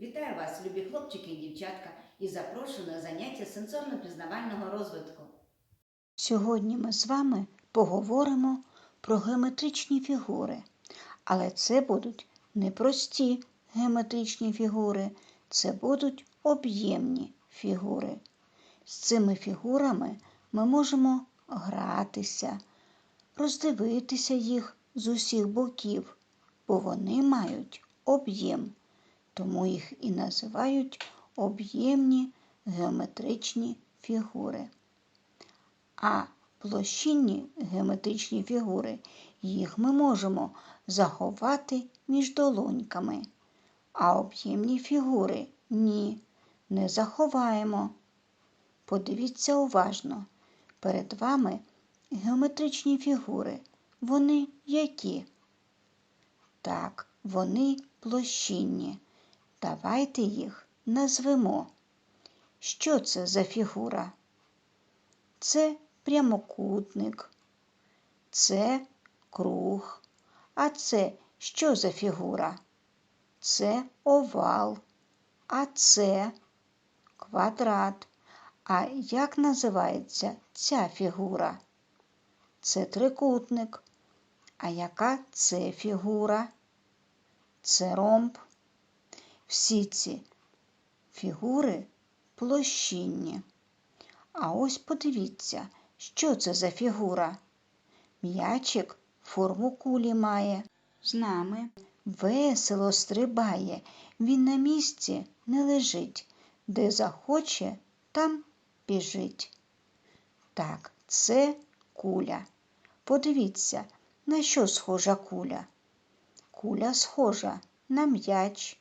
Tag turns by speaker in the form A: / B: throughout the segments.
A: Вітаю вас, любі хлопчики і дівчатка, і запрошую на заняття сенсорно-пізнавального розвитку.
B: Сьогодні ми з вами поговоримо про геометричні фігури. Але це будуть не прості геометричні фігури, це будуть об'ємні фігури. З цими фігурами ми можемо гратися, роздивитися їх з усіх боків, бо вони мають об'єм, тому їх і називають об'ємні геометричні фігури. А площинні геометричні фігури, їх ми можемо заховати між долоньками. А об'ємні фігури ні, не заховаємо. Подивіться уважно. Перед вами геометричні фігури. Вони які? Так, вони площинні. Давайте їх назвемо. Що це за фігура? Це прямокутник, це круг. А це що за фігура? Це овал, а це квадрат. А як називається ця фігура? Це трикутник. А яка це фігура? Це ромб. Всі ці фігури площинні. А ось подивіться, що це за фігура. М'ячик форму кулі має. З нами весело стрибає, він на місці не лежить, де захоче, там біжить. Так, це куля. Подивіться, на що схожа куля. Куля схожа на м'яч,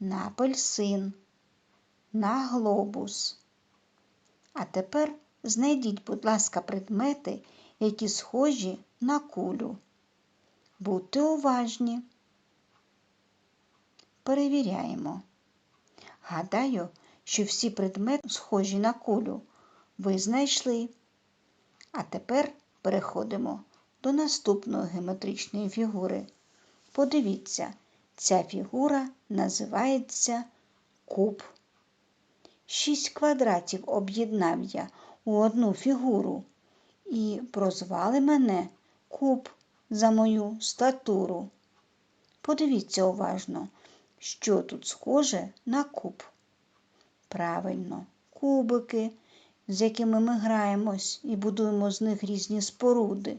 B: на апельсин, на глобус. А тепер знайдіть, будь ласка, предмети, які схожі на кулю. Будьте уважні. Перевіряємо. Гадаю, що всі предмети схожі на кулю. Ви знайшли. А тепер переходимо до наступної геометричної фігури. Подивіться, ця фігура називається куб. Шість квадратів об'єднав я у одну фігуру і прозвали мене куб за мою статуру. Подивіться уважно, що тут схоже на куб. Правильно, кубики, з якими ми граємось і будуємо з них різні споруди.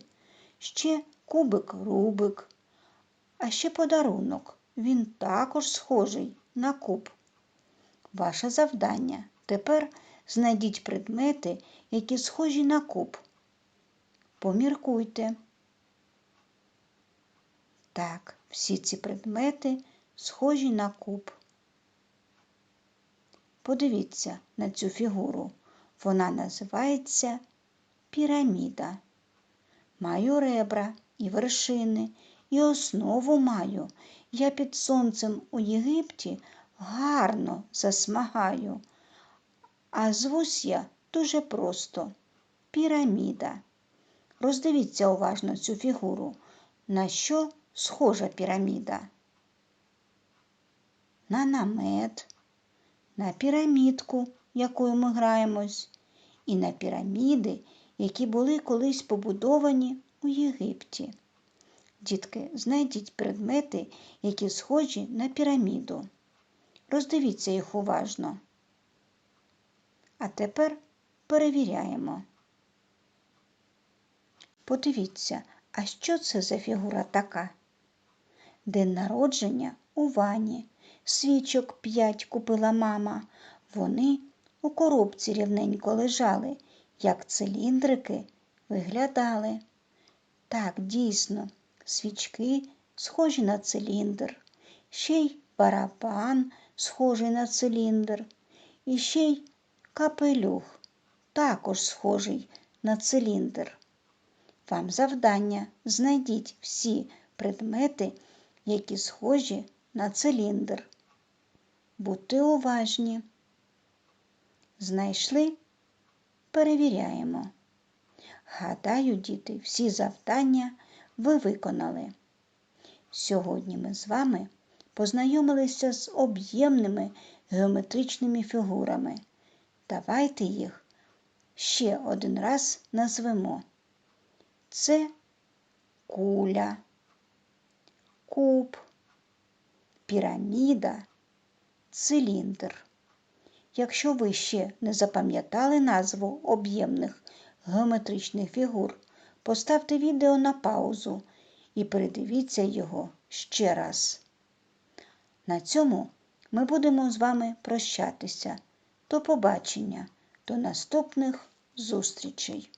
B: Ще кубик рубик, а ще подарунок. Він також схожий на куб. Ваше завдання тепер знайдіть предмети, які схожі на куб. Поміркуйте. Так, всі ці предмети схожі на куб. Подивіться на цю фігуру. Вона називається піраміда. Маю ребра і вершини, і основу маю. Я під сонцем у Єгипті гарно засмагаю. А звусь я дуже просто піраміда. Роздивіться уважно цю фігуру. На що схожа піраміда? На намет, на пірамідку, якою ми граємось, і на піраміди, які були колись побудовані у Єгипті. Дітки, знайдіть предмети, які схожі на піраміду. Роздивіться їх уважно. А тепер перевіряємо. Подивіться, а що це за фігура така? День народження у вані. Свічок п'ять купила мама. Вони у коробці рівненько лежали, як циліндрики виглядали. Так, дійсно, свічки схожі на циліндр, ще й барабан схожий на циліндр, і ще й капелюх також схожий на циліндр. Вам завдання знайдіть всі предмети, які схожі на циліндр. Будьте уважні. Знайшли? Перевіряємо. Гадаю, діти, всі завдання ви виконали. Сьогодні ми з вами познайомилися з об'ємними геометричними фігурами. Давайте їх ще один раз назвемо. Це куля, куб, піраміда, циліндр. Якщо ви ще не запам'ятали назву об'ємних геометричних фігур, поставте відео на паузу і передивіться його ще раз. На цьому ми будемо з вами прощатися. До побачення, до наступних зустрічей!